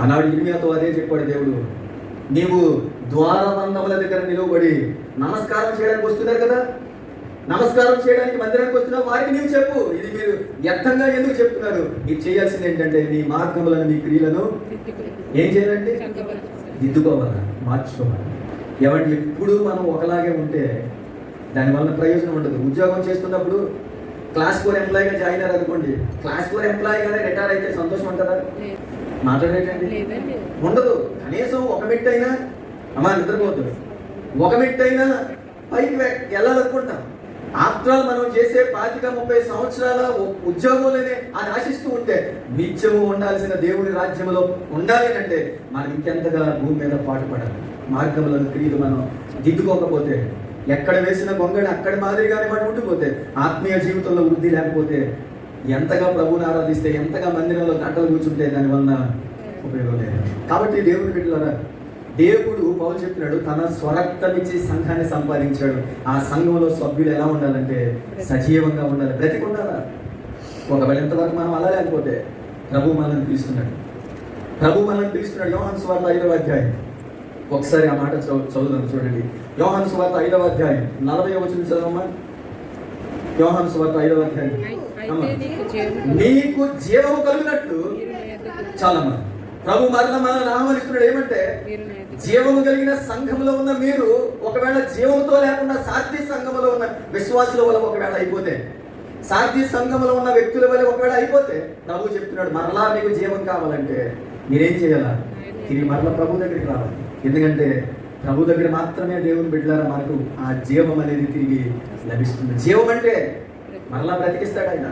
ఆనాడు ఇర్మియాతో అదే చెప్పాడు దేవుడు. నీవు ద్వారబంధముల దగ్గర నిలవబడి నమస్కారం చేయడానికి వస్తున్నారు కదా? నమస్కారం చేయడానికి మందిరానికి వస్తున్నావు వారికి నీవు చెప్పు. ఇది మీరు వ్యర్థంగా ఎందుకు చెప్తున్నారు? మీరు చేయాల్సింది ఏంటంటే నీ మార్గములను నీ క్రియలను ఏం చేయాలంటే దిద్దుకోవాలా మార్చుకోవాలి. ఏమంటే ఎప్పుడు మనం ఒకలాగే ఉంటే దానివల్ల ప్రయోజనం ఉండదు. ఉద్యోగం చేస్తున్నప్పుడు క్లాస్ ఫోర్ ఎంప్లాయీగా జాయిన్ అయ్యారు అనుకోండి. క్లాస్ ఫోర్ ఎంప్లాయీగానే రిటైర్ అయితే సంతోషం ఉంటుందా? మాట్లాడేటండి? ఉండదు. కనీసం ఒక మెట్టు అయినా అమ్మా నిద్రపోద్దు. ఒక మెట్టు అయినా పైకి వెళ్ళాలనుకుంటాం ఆఫ్టర్ ఆల్ మనం చేసే పాతిక ముప్పై సంవత్సరాల ఉ- ఉద్యోగంలోనే అది ఆశిస్తూ ఉంటే నిత్యము ఉండాల్సిన దేవుని రాజ్యంలో ఉండాలి అంటే మనం ఇంకెంతగా భూమి మీద పాటుపడాలి. మార్గంలో క్రియలు మనం దిద్దుకోకపోతే ఎక్కడ వేసిన గొంగడి అక్కడ మాదిరిగానే మనం ఉండిపోతే ఆత్మీయ జీవితంలో వృద్ధి లేకపోతే ఎంతగా ప్రభుని ఆరాధిస్తే ఎంతగా మందిరంలో గంటలు కూర్చుంటే దానివల్ల ఉపయోగం లేదు. కాబట్టి దేవుని బిడ్డలారా దేవుడు పౌలు చెప్తున్నాడు తన స్వరక్తమిచ్చి సంఘాన్ని సంపాదించాడు. ఆ సంఘంలో సభ్యులు ఎలా ఉండాలంటే సజీవంగా ఉండాలి. బ్రతికి ఉండాలా ఒకవేళ ఇంతవరకు మనం అలా లేకపోతే ప్రభు మనల్ని పిలుస్తున్నాడు. ప్రభు మనల్ని పిలుస్తున్నాడు. యోహన్ స్వార్థ ఐదవ అధ్యాయం. ఒకసారి ఆ మాట చదువు చదువుదాం చూడండి. యోహాన్ స్వార్థ ఐదవ అధ్యాయం. నలభై వచ్చిన చదవమ్మా. యోహాన్ స్వార్థ ఐదవ అధ్యాయం. నీకు జీవము కలిగినట్లు నా యొద్దకు- చాలమ్మా. ప్రభు మరల మనల్ని ఆహ్వానిస్తున్నాడు ఏమంటే జీవము కలిగిన సంఘంలో ఉన్న మీరు ఒకవేళ జీవంతో లేకుండా సాధ్య సంఘంలో ఉన్న విశ్వాసుల వల్ల ఒకవేళ అయిపోతే సాధ్య సంఘంలో ఉన్న వ్యక్తుల వల్ల ఒకవేళ అయిపోతే ప్రభు చెప్తున్నాడు మరలా మీకు జీవం కావాలంటే మీరేం చేయాలా? తిరిగి మరలా ప్రభు దగ్గరికి రావాలి. ఎందుకంటే ప్రభు దగ్గర మాత్రమే దేవుని బిడ్డలారా మనకు ఆ జీవం అనేది తిరిగి లభిస్తుంది. జీవం అంటే మరలా బ్రతికిస్తాడు ఆయన.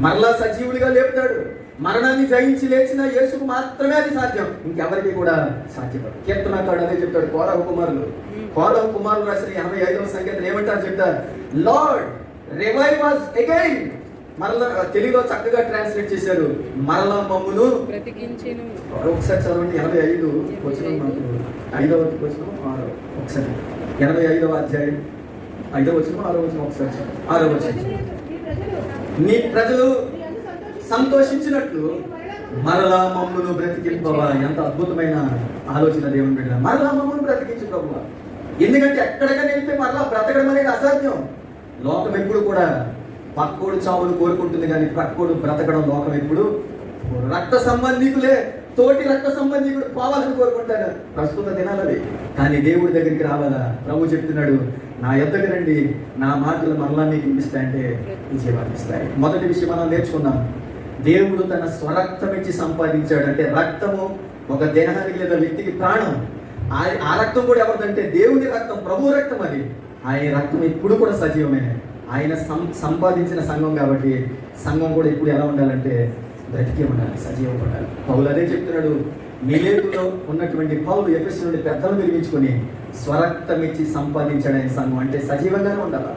మరలా సజీవుడిగా లేపుతాడు. మరణాన్ని జయించి లేచిన యేసుకు మాత్రమే అది సాధ్యం. ఇంకెవరికి కూడా సాధ్యం కీర్తనకాడు అదే చెప్తాడు కోరవ కుమారులు. కోరవ కుమారులు రాసిన ఎనభై ఐదవ సంకేతం ఏమంటారు చెప్తారు? లార్డ్ రివైవ్ వాజ్ అగైన్ మరలా తెలుగులో చక్కగా ట్రాన్స్లేట్ చేశారు. మరలా మమ్మును. ఒకసారి చదవండి ఎనభై ఐదు వచ్చిన ఐదవ వచ్చిన ఆరో ఒకసారి. ఎనభై ఐదవ అధ్యాయం ఐదవ వచ్చిన ఆరో వచ్చిన ఒకసారి. ఆరో వచ్చిన నీ ప్రజలు సంతోషించినట్లు మరలా మమ్మును బ్రతికింపవా ఎంత అద్భుతమైన ఆలోచన దేవుని బిడ్డ. మరలా మమ్మల్ని బ్రతికించు ప్రభువా ఎందుకంటే ఎక్కడికైనా వెళ్తే మరలా బ్రతకడం అనేది అసాధ్యం. లోకం ఎప్పుడు కూడా పక్కోడు చావును కోరుకుంటుంది కానీ పక్కోడు బ్రతకడం లోకం ఎప్పుడు రక్త సంబంధికులే తోటి రక్త సంబంధికుడు పోవాలని కోరుకుంటాడు. ప్రస్తుత దినాలవి కానీ దేవుడి దగ్గరికి రావాలా? ప్రభు చెప్తున్నాడు నా ఎద్దకు రండి నా మాటలు మరలా మీకు ఇస్తాయంటే విజయవాడ మొదటి విషయం మనం నేర్చుకున్నాం దేవుడు తన స్వరక్తం ఇచ్చి సంపాదించాడు. అంటే రక్తము ఒక దేహానికి లేదా వ్యక్తికి ప్రాణం. ఆ ఆ రక్తం కూడా ఎవరిదంటే దేవుని రక్తం ప్రభు రక్తం అది. ఆయన రక్తం ఇప్పుడు కూడా సజీవమే. ఆయన సం సంపాదించిన సంఘం కాబట్టి సంఘం కూడా ఇప్పుడు ఎలా ఉండాలంటే బ్రతికే ఉండాలి సజీవం ఉండాలి పౌలు అదే చెప్తున్నాడు. మిలేతులో ఉన్నటువంటి పౌలు ఎఫెస్ నుండి పెద్దలు నిర్మించుకొని స్వరక్తమిచ్చి సంపాదించాడు ఆయన సంఘం. అంటే సజీవంగానే ఉండాలి?